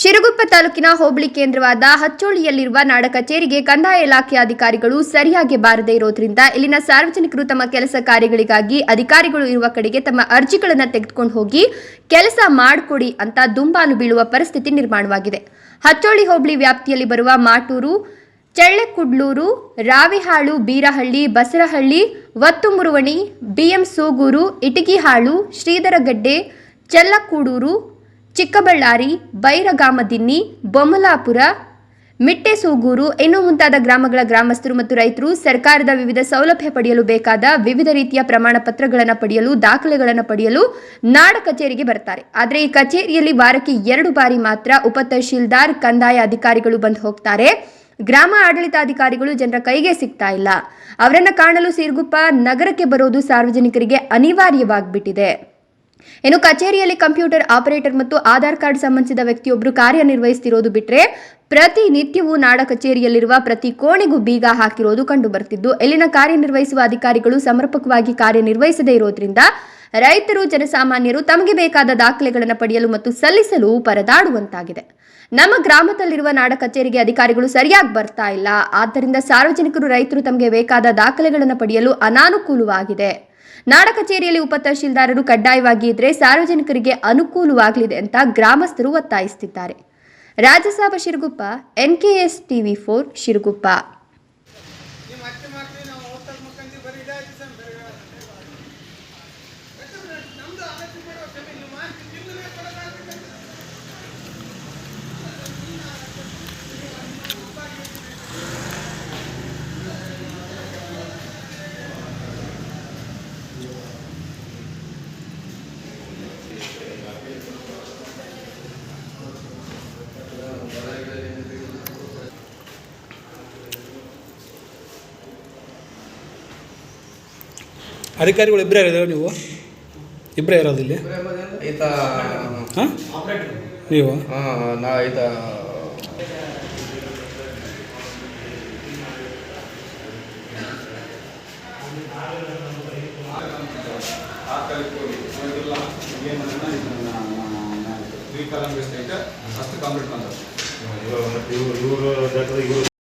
ಶಿರಗುಪ್ಪ ತಾಲೂಕಿನ ಹೋಬಳಿ ಕೇಂದ್ರವಾದ ಹಚ್ಚೋಳಿಯಲ್ಲಿರುವ ನಾಡ ಕಚೇರಿಗೆ ಕಂದಾಯ ಇಲಾಖೆ ಅಧಿಕಾರಿಗಳು ಸರಿಯಾಗಿ ಬಾರದೇ ಇರೋದ್ರಿಂದ ಇಲ್ಲಿನ ಸಾರ್ವಜನಿಕರು ತಮ್ಮ ಕೆಲಸ ಕಾರ್ಯಗಳಿಗಾಗಿ ಅಧಿಕಾರಿಗಳು ಇರುವ ಕಡೆಗೆ ತಮ್ಮ ಅರ್ಜಿಗಳನ್ನು ತೆಗೆದುಕೊಂಡು ಹೋಗಿ ಕೆಲಸ ಮಾಡಿಕೊಡಿ ಅಂತ ದುಂಬಾಲು ಬೀಳುವ ಪರಿಸ್ಥಿತಿ ನಿರ್ಮಾಣವಾಗಿದೆ. ಹಚ್ಚೋಳಿ ಹೋಬಳಿ ವ್ಯಾಪ್ತಿಯಲ್ಲಿ ಬರುವ ಮಾಟೂರು, ಚಳ್ಳೆಕುಡ್ಲೂರು, ರಾವಿಹಾಳು, ಬೀರಹಳ್ಳಿ, ಬಸರಹಳ್ಳಿ, ವತ್ತುಮುರುವಣಿ, ಬಿಎಂ ಸೂಗೂರು, ಇಟಗಿಹಾಳು, ಶ್ರೀಧರಗಡ್ಡೆ ಚೆಲ್ಲಕೂಡೂರು ಚಿಕ್ಕಬಳ್ಳಾರಿ, ಬೈರಗಾಮದಿನ್ನಿ, ಬೊಮ್ಮಲಾಪುರ, ಮಿಟ್ಟೆಸೂಗೂರು ಇನ್ನು ಮುಂತಾದ ಗ್ರಾಮಗಳ ಗ್ರಾಮಸ್ಥರು ಮತ್ತು ರೈತರು ಸರ್ಕಾರದ ವಿವಿಧ ಸೌಲಭ್ಯ ಪಡೆಯಲು ಬೇಕಾದ ವಿವಿಧ ರೀತಿಯ ಪ್ರಮಾಣ ಪತ್ರಗಳನ್ನು ಪಡೆಯಲು, ದಾಖಲೆಗಳನ್ನು ಪಡೆಯಲು ನಾಡ ಕಚೇರಿಗೆ ಬರ್ತಾರೆ ಆದರೆ ಈ ಕಚೇರಿಯಲ್ಲಿ ವಾರಕ್ಕೆ ಎರಡು ಬಾರಿ ಮಾತ್ರ ಉಪ ತಹಶೀಲ್ದಾರ್, ಕಂದಾಯ ಅಧಿಕಾರಿಗಳು ಬಂದು ಹೋಗ್ತಾರೆ. ಗ್ರಾಮ ಆಡಳಿತಾಧಿಕಾರಿಗಳು ಜನರ ಕೈಗೆ ಸಿಗ್ತಾ ಇಲ್ಲ. ಅವರನ್ನು ಕಾಣಲು ಸಿರ್ಗುಪ್ಪ ನಗರಕ್ಕೆ ಬರೋದು ಸಾರ್ವಜನಿಕರಿಗೆ ಅನಿವಾರ್ಯವಾಗ್ಬಿಟ್ಟಿದೆ. ಇನ್ನು ಕಚೇರಿಯಲ್ಲಿ ಕಂಪ್ಯೂಟರ್ ಆಪರೇಟರ್ ಮತ್ತು ಆಧಾರ್ ಕಾರ್ಡ್ ಸಂಬಂಧಿಸಿದ ವ್ಯಕ್ತಿಯೊಬ್ಬರು ಕಾರ್ಯನಿರ್ವಹಿಸುತ್ತಿರೋದು ಬಿಟ್ಟರೆ ಪ್ರತಿ ನಿತ್ಯವೂ ನಾಡ ಕಚೇರಿಯಲ್ಲಿರುವ ಪ್ರತಿ ಕೋಣೆಗೂ ಬೀಗ ಹಾಕಿರೋದು ಕಂಡು ಬರ್ತಿದ್ದು ಇಲ್ಲಿನ ಕಾರ್ಯನಿರ್ವಹಿಸುವ ಅಧಿಕಾರಿಗಳು ಸಮರ್ಪಕವಾಗಿ ಕಾರ್ಯನಿರ್ವಹಿಸದೇ ಇರೋದ್ರಿಂದ ರೈತರು, ಜನಸಾಮಾನ್ಯರು ತಮಗೆ ಬೇಕಾದ ದಾಖಲೆಗಳನ್ನು ಪಡೆಯಲು ಮತ್ತು ಸಲ್ಲಿಸಲು ಪರದಾಡುವಂತಾಗಿದೆ. ನಮ್ಮ ಗ್ರಾಮದಲ್ಲಿರುವ ನಾಡ ಕಚೇರಿಗೆ ಅಧಿಕಾರಿಗಳು ಸರಿಯಾಗಿ ಬರ್ತಾ ಇಲ್ಲ. ಆದ್ದರಿಂದ ಸಾರ್ವಜನಿಕರು, ರೈತರು ತಮಗೆ ಬೇಕಾದ ದಾಖಲೆಗಳನ್ನು ಪಡೆಯಲು ಅನಾನುಕೂಲವಾಗಿದೆ. ನಾಡ ಕಚೇರಿಯಲ್ಲಿ ಉಪ ತಹಶೀಲ್ದಾರರು ಕಡ್ಡಾಯವಾಗಿ ಇದ್ರೆ ಸಾರ್ವಜನಿಕರಿಗೆ ಅನುಕೂಲವಾಗಲಿದೆ ಅಂತ ಗ್ರಾಮಸ್ಥರು ಒತ್ತಾಯಿಸುತ್ತಿದ್ದಾರೆ. Rajasab Shiraguppa, NKS TV for Shiraguppa. ಅಧಿಕಾರಿಗಳು ಇಬ್ಬರೇ ಇರೋದು ನೀವು? ಇಬ್ಬರೇ ಇರೋದು ಇಲ್ಲಿ? ಈತ ಹಾಂ? ನೀವು? ಆ, ನಾ ಈತ. ಅಷ್ಟು ಕಂಪ್ಲೀಟ್ ಇವರು ಇವರು